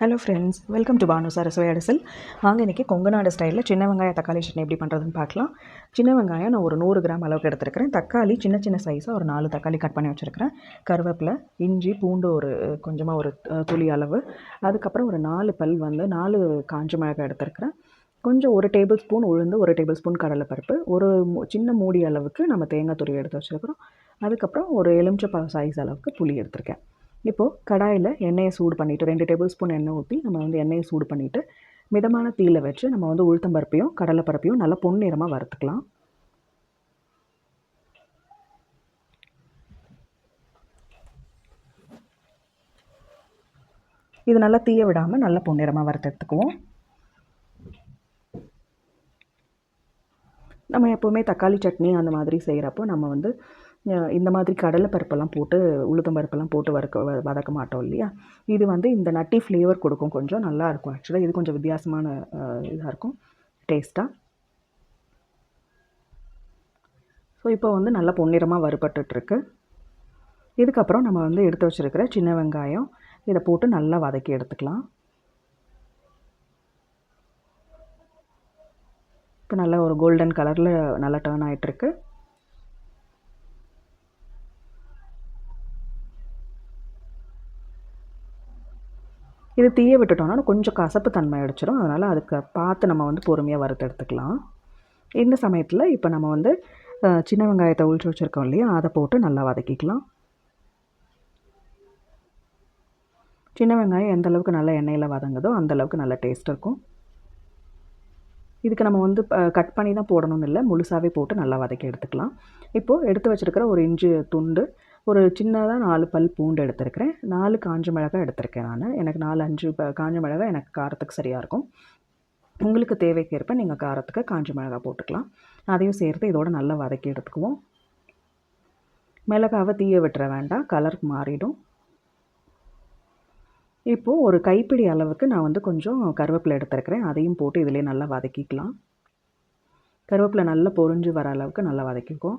Hello friends welcome to Banu sir சுவையடிசல் வாங்க இன்றைக்கி கொங்குநாடு ஸ்டைலில் சின்ன வெங்காய தக்காளி சட்னி எப்படி பண்ணுறதுன்னு பார்க்கலாம். சின்ன வெங்காயம் நான் ஒரு நூறு கிராம் அளவுக்கு எடுத்துருக்கிறேன். தக்காளி சின்ன சின்ன சைஸாக ஒரு நாலு தக்காளி கட் பண்ணி வச்சுருக்கிறேன். கருவேப்பிலை இஞ்சி பூண்டு ஒரு கொஞ்சமாக ஒரு துளி அளவு. அதுக்கப்புறம் ஒரு நாலு பல் வந்து நாலு காஞ்ச மிளகாய் எடுத்துருக்கிறேன். கொஞ்சம் ஒரு டேபிள் ஸ்பூன் உளுந்து ஒரு டேபிள் ஸ்பூன் கடலைப்பருப்பு. ஒரு சின்ன மூடி அளவுக்கு நம்ம தேங்காய் துருவி எடுத்து வச்சுருக்கிறோம். அதுக்கப்புறம் ஒரு எலுமிச்சப்பழம் சைஸ் அளவுக்கு புளி எடுத்திருக்கேன். இப்போது கடாயில் எண்ணெயை சூடு பண்ணிவிட்டு ரெண்டு டேபிள் ஸ்பூன் எண்ணெய் ஊற்றி நம்ம வந்து எண்ணெயை சூடு பண்ணிவிட்டு மிதமான தீயில் வச்சு நம்ம வந்து உளுத்தம்பருப்பையும் கடலைப்பருப்பையும் நல்லா பொன்னிறமாக வறுத்துக்கலாம். இது நல்லா தீய விடாமல் நல்லா பொன்னிறமாக வறுத்து எடுத்துக்குவோம். நம்ம எப்போவுமே தக்காளி சட்னி அந்த மாதிரி செய்கிறப்போ நம்ம வந்து இந்த மாதிரி கடலை பருப்பெல்லாம் போட்டு உளுத்தம் பருப்பெல்லாம் போட்டு வறுக்க வ- வதக்க மாட்டோம் இல்லையா? இது வந்து இந்த நட்டி ஃப்ளேவர் கொடுக்கும். கொஞ்சம் நல்லா இருக்கும் ஆக்சுவலாக இது கொஞ்சம் வித்தியாசமான இதாக இருக்கும். டேஸ்ட்டாக ஸோ இப்போ வந்து நல்லா பொன்னிறமாக வறுபட்டுட்ருக்கு. இதுக்கப்புறம் நம்ம வந்து எடுத்து வச்சுருக்கிற சின்ன வெங்காயம் இதை போட்டு நல்லா வதக்கி எடுத்துக்கலாம். இப்போ நல்லா ஒரு கோல்டன் கலரில் நல்லா டேர்ன் ஆகிட்டுருக்கு இது தீய விட்டுட்டோம்னா கொஞ்சம் கசப்பு தன்மை அடிச்சிடும் அதனால் அதுக்கு பார்த்து நம்ம வந்து பொறுமையாக வறுத்து எடுத்துக்கலாம். இந்த சமயத்தில் இப்போ நம்ம வந்து சின்ன வெங்காயத்தை உழிச்சு வச்சுருக்கோம் இல்லையா? அதை போட்டு நல்லா வதக்கிக்கலாம். சின்ன வெங்காயம் எந்த அளவுக்கு நல்லா எண்ணெயில் வதங்குதோ அந்த அளவுக்கு நல்ல டேஸ்ட் இருக்கும். இதுக்கு நம்ம வந்து கட் பண்ணி தான் போடணும்னு இல்லை முழுசாகவே போட்டு நல்லா வதக்கி எடுத்துக்கலாம். இப்போது எடுத்து வச்சுருக்கிற ஒரு இஞ்சி துண்டு ஒரு சின்னதாக நாலு பல் பூண்டு எடுத்திருக்கிறேன். நாலு காஞ்ச மிளகாய் எடுத்திருக்கேன் நான். எனக்கு நாலு அஞ்சு ப- காஞ்ச மிளகாய் எனக்கு காரத்துக்கு சரியாக இருக்கும். உங்களுக்கு தேவைக்கேற்ப நீங்கள் காரத்துக்கு காஞ்ச மிளகாய் போட்டுக்கலாம். அதையும் சேர்த்து இதோட நல்லா வதக்கி எடுத்துக்குவோம். மிளகாவை தீய விட்டுற வேண்டாம். கலர் மாறிடும். இப்போது ஒரு கைப்பிடி அளவுக்கு நான் வந்து கொஞ்சம் கருவேப்பிலை எடுத்துருக்கிறேன். அதையும் போட்டு இதிலே நல்லா வதக்கிக்கலாம். கருவேப்பிலை நல்லா பொறிஞ்சு வர அளவுக்கு நல்லா வதக்கிக்குவோம்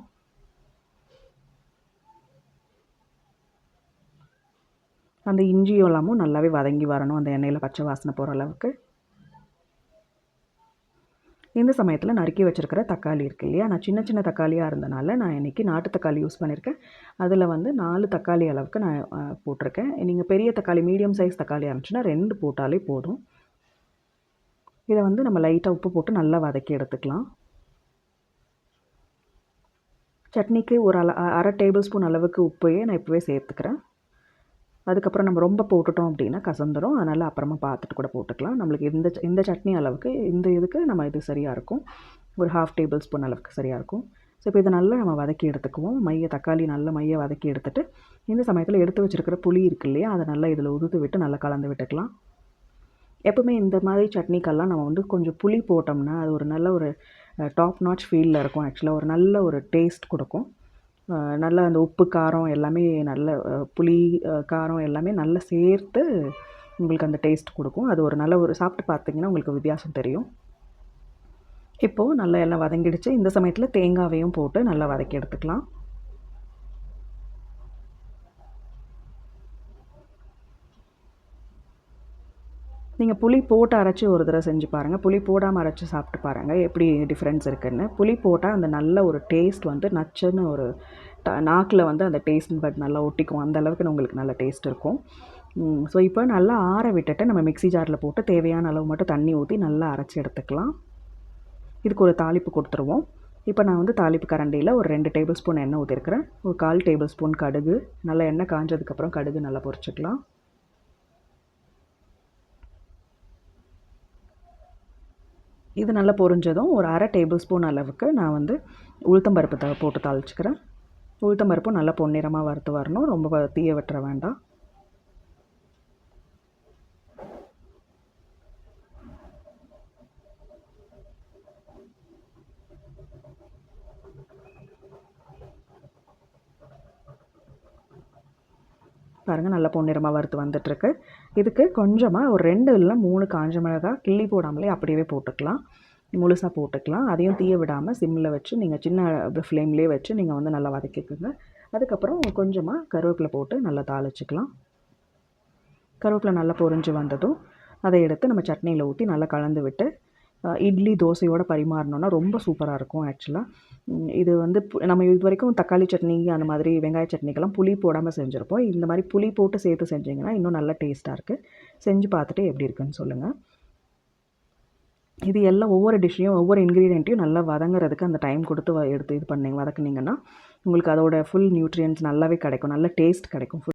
அந்த இஞ்சியும் எல்லாமும் நல்லாவே வதங்கி வரணும் அந்த எண்ணெயில் பச்சை வாசனை போகிற அளவுக்கு. இந்த சமயத்தில் நறுக்கி வச்சுருக்கிற தக்காளி இருக்கு இல்லையா? நான் சின்ன சின்ன தக்காளியாக இருந்தனால நான் இன்றைக்கி நாட்டு தக்காளி யூஸ் பண்ணியிருக்கேன் அதில் வந்து நாலு தக்காளி அளவுக்கு நான் போட்டிருக்கேன். நீங்கள் பெரிய தக்காளி மீடியம் சைஸ் தக்காளி இருந்துச்சுன்னா ரெண்டு போட்டாலே போதும். இதை வந்து நம்ம லைட்டாக உப்பு போட்டு நல்லா வதக்கி எடுத்துக்கலாம். சட்னிக்கு ஒரு அல அ- அரை டேபிள் ஸ்பூன் அளவுக்கு உப்பையே நான் இப்போவே சேர்த்துக்கிறேன். அதுக்கப்புறம் நம்ம ரொம்ப போட்டுட்டோம் அப்படின்னா கசந்துடும் அதனால் அப்புறமா பார்த்துட்டு கூட போட்டுக்கலாம். நம்மளுக்கு இந்த ச- இந்த சட்னி அளவுக்கு இந்த இதுக்கு நம்ம இது சரியாக இருக்கும். ஒரு ஹாஃப் டேபிள் ஸ்பூன் அளவுக்கு சரியாக இருக்கும். ஸோ இப்போ இதை நல்லா நம்ம வதக்கி எடுத்துக்குவோம். மைய தக்காளி நல்லா மைய வதக்கி எடுத்துட்டு இந்த சமயத்தில் எடுத்து வச்சிருக்கிற புளி இருக்கு இல்லையா அதை நல்லா இதில் உதுத்து விட்டு நல்லா கலந்து விட்டுக்கலாம். எப்பவுமே இந்த மாதிரி சட்னிக்கெல்லாம் நம்ம வந்து கொஞ்சம் புளி போட்டோம்னா அது ஒரு நல்ல ஒரு டாப் நாச் ஃபீலில் இருக்கும். ஆக்சுவலாக ஒரு நல்ல ஒரு டேஸ்ட் கொடுக்கும். நல்லா அந்த உப்பு காரம் எல்லாமே நல்ல புளி காரம் எல்லாமே நல்லா சேர்த்து உங்களுக்கு அந்த டேஸ்ட் கொடுக்கும். அது ஒரு நல்ல ஒரு சாப்பிட்டு பார்த்தீங்கன்னா உங்களுக்கு வித்தியாசம் தெரியும். இப்போது நல்லா எல்லாம் வதங்கிடுச்சு. இந்த சமயத்தில் தேங்காவையும் போட்டு நல்லா வதக்கி எடுத்துக்கலாம். நீங்கள் புளி போட்டு அரைச்சி ஒரு தடவை செஞ்சு பாருங்கள் புளி போடாமல் அரைச்சி சாப்பிட்டு பாருங்கள் எப்படி டிஃப்ரென்ஸ் இருக்குன்னு. புளி போட்டால் அந்த நல்ல ஒரு டேஸ்ட் வந்து நச்சுன்னு ஒரு ட நாக்கில் வந்து அந்த டேஸ்ட் பட் நல்லா ஒட்டிக்கும். அந்த அளவுக்கு உங்களுக்கு நல்ல டேஸ்ட் இருக்கும். ஸோ இப்போ நல்லா ஆற விட்டுட்டு நம்ம மிக்ஸி ஜாரில் போட்டு தேவையான அளவு மட்டும் தண்ணி ஊற்றி நல்லா அரைச்சி எடுத்துக்கலாம். இதுக்கு ஒரு தாளிப்பு கொடுத்துருவோம். இப்போ நான் வந்து தாளிப்பு கரண்டியில் ஒரு ரெண்டு டேபிள் ஸ்பூன் எண்ணெய் ஊற்றிருக்கிறேன் ஒரு கால் டேபிள் ஸ்பூன் கடுகு. நல்லா எண்ணெய் காஞ்சதுக்கப்புறம் கடுகு நல்லா பொரிச்சிக்கலாம். இது நல்லா பொரிஞ்சதும் ஒரு அரை டேபிள் ஸ்பூன் அளவுக்கு நான் வந்து உளுத்தம்பருப்பு த போட்டு தாளிச்சுக்கிறேன். உளுத்தம்பருப்பும் நல்லா பொன்னிறமாக வறுத்து வரணும். ரொம்ப தீய வெட்டுற வேண்டாம். பாருங்கள் நல்லா பொன்னிறமாக வறுத்து வந்துட்டுருக்கு. இதுக்கு கொஞ்சமாக ஒரு ரெண்டு இல்லை மூணு காஞ்ச மிளகாய் கிள்ளி போடாமலே அப்படியே போட்டுக்கலாம். முழுசாக போட்டுக்கலாம். அதையும் தீய விடாமல் சிம்மில் வச்சு நீங்கள் சின்ன ஃப்ளேம்லேயே வச்சு நீங்கள் வந்து நல்லா வதக்கிக்கோங்க. அதுக்கப்புறம் கொஞ்சமாக கருவேப்பிலை போட்டு நல்லா தாளிச்சுக்கலாம். கருவேப்பிலை நல்லா பொரிஞ்சு வந்ததும் அதை எடுத்து நம்ம சட்னியில் ஊற்றி நல்லா கலந்து விட்டு இட்லி தோசையோட பரிமாறினோன்னா ரொம்ப சூப்பராக இருக்கும் ஆக்சுவலாக இது வந்து நம்ம இது வரைக்கும் தக்காளி சட்னி அந்த மாதிரி வெங்காய சட்னிக்கெல்லாம் புளி போடாமல் செஞ்சுருப்போம். இந்த மாதிரி புளி போட்டு சேர்த்து செஞ்சிங்கன்னா இன்னும் நல்லா டேஸ்ட்டாக இருக்குது செஞ்சு பார்த்துட்டு எப்படி இருக்குன்னு சொல்லுங்கள் இது எல்லாம் ஒவ்வொரு டிஷ்ஷையும் ஒவ்வொரு இன்க்ரீடியண்ட்டையும் நல்லா வதங்குறதுக்கு அந்த டைம் கொடுத்து வ- எடுத்து இது பண்ணி வதக்குனீங்கன்னா உங்களுக்கு அதோட ஃபுல் நியூட்ரியன்ஸ் நல்லாவே கிடைக்கும் நல்ல டேஸ்ட் கிடைக்கும்.